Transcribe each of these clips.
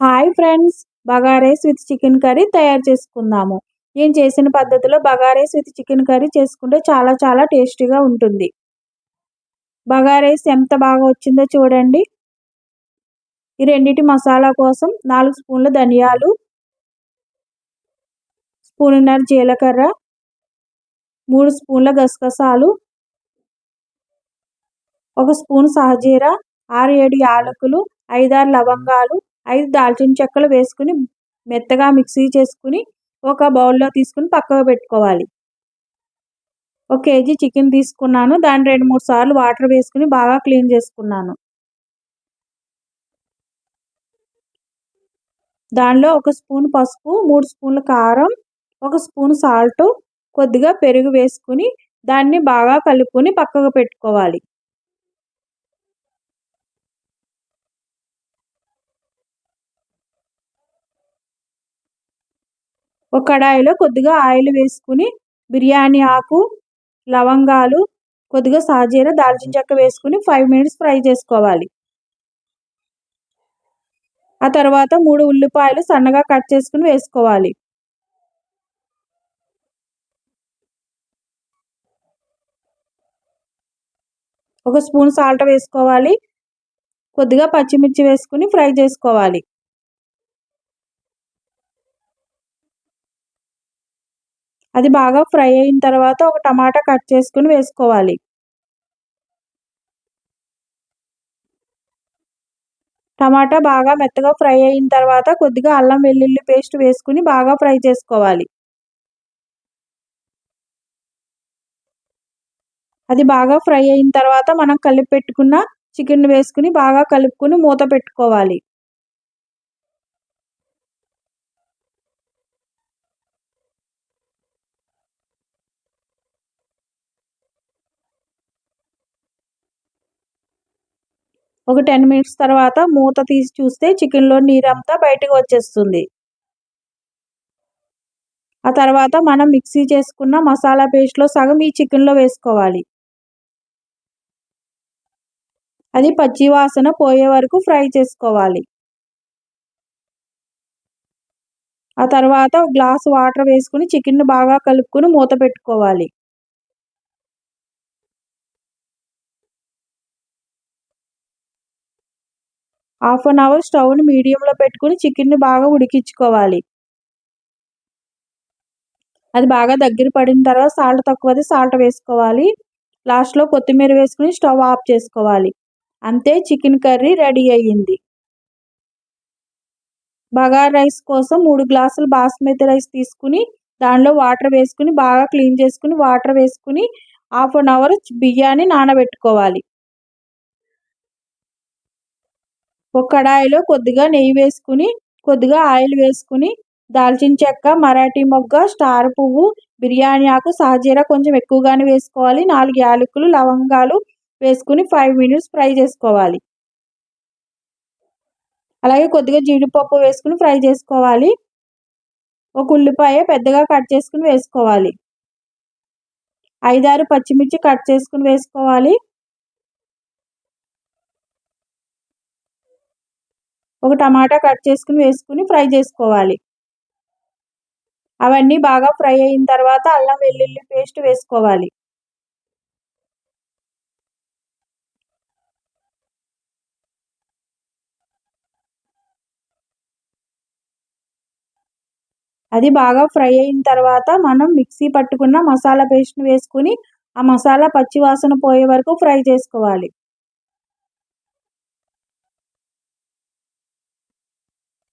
Hi friends bagara rice with chicken curry తయారు చేసుకుందాము. నేను చేసిన పద్ధతిలో బగారేస్ విత్ చికెన్ కర్రీ చేసుకుంటే చాలా చాలా టేస్టీగా ఉంటుంది. బగారేస్ ఎంత బాగా వచ్చిందో చూడండి. ఈ రెండింటి మసాలా కోసం నాలుగు స్పూన్ల ధనియాలు స్పూన్నర జీలకర్ర మూడు స్పూన్ల గసగసాలు ఒక స్పూన్ సహజీర ఆరు ఏడు యాలకులు ఐదారు లవంగాలు ఐదు దాల్చిన చెక్కలు వేసుకుని మెత్తగా మిక్సీ చేసుకుని ఒక బౌల్లో తీసుకుని పక్కకు పెట్టుకోవాలి. ఒక కేజీ చికెన్ తీసుకున్నాను. దాన్ని రెండు మూడు సార్లు వాటర్ వేసుకుని బాగా క్లీన్ చేసుకున్నాను. దానిలో ఒక స్పూన్ పసుపు మూడు స్పూన్ల కారం ఒక స్పూన్ సాల్ట్ కొద్దిగా పెరుగు వేసుకుని దాన్ని బాగా కలుపుకొని పక్కకు పెట్టుకోవాలి. ఒక కడాయిలో కొద్దిగా ఆయిల్ వేసుకుని బిర్యానీ ఆకు లవంగాలు కొద్దిగా సాజీర దాల్చిన చెక్క వేసుకుని ఫైవ్ మినిట్స్ ఫ్రై చేసుకోవాలి. ఆ తర్వాత మూడు ఉల్లిపాయలు సన్నగా కట్ చేసుకుని వేసుకోవాలి. ఒక స్పూన్ సాల్ట్ వేసుకోవాలి. కొద్దిగా పచ్చిమిర్చి వేసుకుని ఫ్రై చేసుకోవాలి. అది బాగా ఫ్రై అయిన తర్వాత ఒక టమాటా కట్ చేసుకుని వేసుకోవాలి. టమాటా బాగా మెత్తగా ఫ్రై అయిన తర్వాత కొద్దిగా అల్లం వెల్లుల్లి పేస్ట్ వేసుకుని బాగా ఫ్రై చేసుకోవాలి. అది బాగా ఫ్రై అయిన తర్వాత మనం కలిపి పెట్టుకున్న చికెన్ వేసుకుని బాగా కలుపుకుని మూత పెట్టుకోవాలి. ఒక టెన్ మినిట్స్ తర్వాత మూత తీసి చూస్తే చికెన్లో నీరంతా బయటకు వచ్చేస్తుంది. ఆ తర్వాత మనం మిక్సీ చేసుకున్న మసాలా పేస్ట్లో సగం ఈ చికెన్లో వేసుకోవాలి. అది పచ్చి వాసన పోయే వరకు ఫ్రై చేసుకోవాలి. ఆ తర్వాత గ్లాస్ వాటర్ వేసుకుని చికెన్ బాగా కలుపుకుని మూత పెట్టుకోవాలి. హాఫ్ అన్ అవర్ స్టవ్ని మీడియంలో పెట్టుకుని చికెన్ని బాగా ఉడికించుకోవాలి. అది బాగా దగ్గర పడిన తర్వాత సాల్ట్ తక్కువది సాల్ట్ వేసుకోవాలి. లాస్ట్లో కొత్తిమీర వేసుకుని స్టవ్ ఆఫ్ చేసుకోవాలి. అంతే చికెన్ కర్రీ రెడీ అయ్యింది. బగార్ రైస్ కోసం మూడు గ్లాసులు బాస్మతి రైస్ తీసుకుని దానిలో వాటర్ వేసుకుని బాగా క్లీన్ చేసుకుని వాటర్ వేసుకుని హాఫ్ అన్ అవర్ బియ్యాన్ని నానబెట్టుకోవాలి. ఒక కడాయిలో కొద్దిగా నెయ్యి వేసుకుని కొద్దిగా ఆయిల్ వేసుకుని దాల్చిన చెక్క మరాఠీ మొగ్గ స్టార్ పువ్వు బిర్యానీ ఆకు సహజీర కొంచెం ఎక్కువగానే వేసుకోవాలి. నాలుగు యాలకులు లవంగాలు వేసుకుని ఫైవ్ మినిట్స్ ఫ్రై చేసుకోవాలి. అలాగే కొద్దిగా జీడిపప్పు వేసుకుని ఫ్రై చేసుకోవాలి. ఒక ఉల్లిపాయ పెద్దగా కట్ చేసుకుని వేసుకోవాలి. ఐదారు పచ్చిమిర్చి కట్ చేసుకుని వేసుకోవాలి. ఒక టమాటా కట్ చేసుకుని వేసుకుని ఫ్రై చేసుకోవాలి. అవన్నీ బాగా ఫ్రై అయిన తర్వాత అల్లం వెల్లుల్లి పేస్ట్ వేసుకోవాలి. అది బాగా ఫ్రై అయిన తర్వాత మనం మిక్సీ పట్టుకున్న మసాలా పేస్ట్ని వేసుకుని ఆ మసాలా పచ్చివాసన పోయే వరకు ఫ్రై చేసుకోవాలి.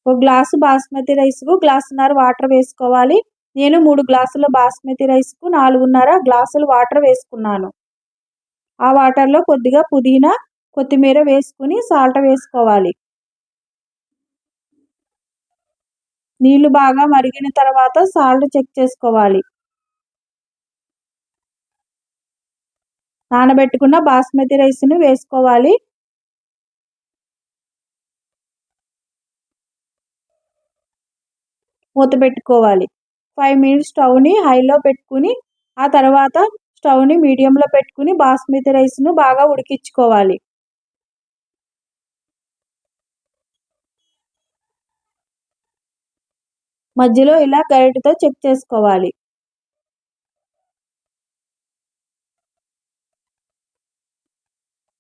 ఒక గ్లాసు బాస్మతి రైస్కు గ్లాసున్నర వాటర్ వేసుకోవాలి. నేను మూడు గ్లాసుల బాస్మతి రైస్కు నాలుగున్నర గ్లాసులు వాటర్ వేసుకున్నాను. ఆ వాటర్లో కొద్దిగా పుదీనా కొత్తిమీర వేసుకుని సాల్ట్ వేసుకోవాలి. నీళ్ళు బాగా మరిగిన తర్వాత సాల్ట్ చెక్ చేసుకోవాలి. నానబెట్టుకున్న బాస్మతి రైస్ని వేసుకోవాలి. మూత పెట్టుకోవాలి. ఫైవ్ మినిట్స్ స్టవ్ని హైలో పెట్టుకుని ఆ తర్వాత స్టవ్ని మీడియంలో పెట్టుకుని బాస్మతి రైస్ను బాగా ఉడికించుకోవాలి. మధ్యలో ఇలా గరిటతో చెక్ చేసుకోవాలి.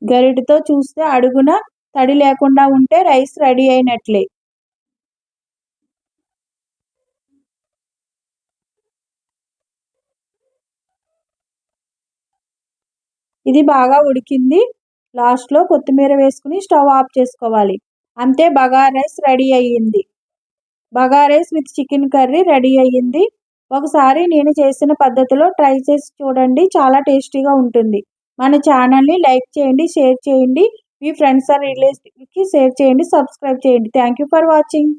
గరిటెతో చూస్తే అడుగున తడి లేకుండా ఉంటే రైస్ రెడీ అయినట్లే. ఇది బాగా ఉడికింది. లాస్ట్లో కొత్తిమీర వేసుకుని స్టవ్ ఆఫ్ చేసుకోవాలి. అంతే బగారా రైస్ రెడీ అయ్యింది. Bagara rice with chicken curry ready అయ్యింది. ఒకసారి నేను చేసిన పద్ధతిలో ట్రై చేసి చూడండి. చాలా టేస్టీగా ఉంటుంది. మన ఛానల్ని లైక్ చేయండి షేర్ చేయండి. మీ ఫ్రెండ్స్ ఆర్ రిలేటివ్స్కి షేర్ చేయండి సబ్స్క్రైబ్ చేయండి. Thank you for watching